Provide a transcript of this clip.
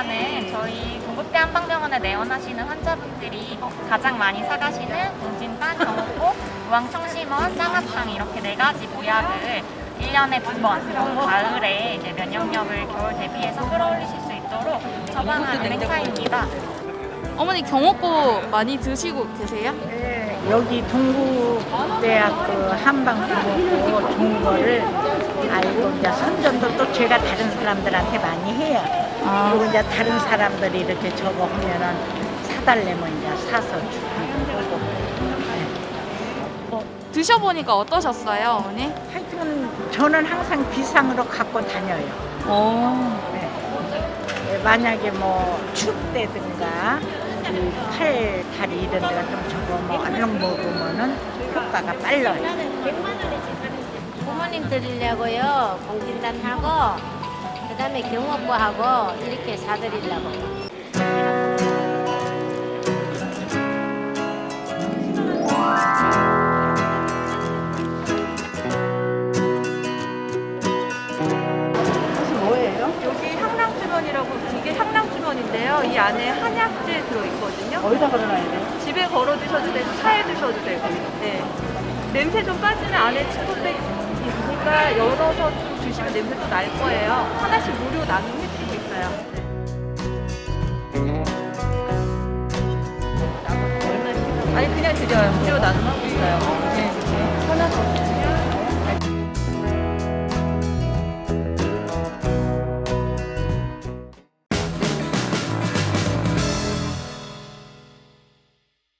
보다는 저희 동국대 한방병원에 내원하시는 환자분들이 가장 많이 사가시는 공진단, 경옥고, 우황청심원, 쌍화탕 이렇게 네 가지 보약을 1년에 두 번, 봄, 가을에 이제 면역력을 겨울 대비해서 끌어올리실 수 있도록 처방하는 행사입니다. 어머니 경옥고 많이 드시고 계세요? 네, 여기 동국대학교 한방병원고 좋은 거를 알고 이제 제가 다른 사람들한테 많이 해요. 그리고 이제 다른 사람들이 이렇게 저거 하면은 사달래면 이제 사서 주기도 하고. 네. 드셔보니까 어떠셨어요, 어머니? 하여튼 저는 항상 비상으로 갖고 다녀요. 어. 네. 네, 만약에 뭐 축대든가 이 팔, 다리 이런 데가 좀 저거 뭐 얼른 먹으면은 효과가 빨라요. 부모님 드리려고요. 공진단하고 그다음에 경옥고하고 이렇게 사드리려고. 여기 향랑주머니라고 이게 향랑주머니인데요. 이 안에 한약재 들어있거든요. 어디다 걸어놔야 돼요? 집에 걸어 두셔도 되고 차에 두셔도 되고. 네. 냄새 좀 빠지면 안에 친구들 있으니까 열어서 좀 주시면 냄새도 날 거예요. 하나씩 무료 나눔해드리고 있어요. 아니 그냥 드려요. 무료 나눔하고 있어요. 네.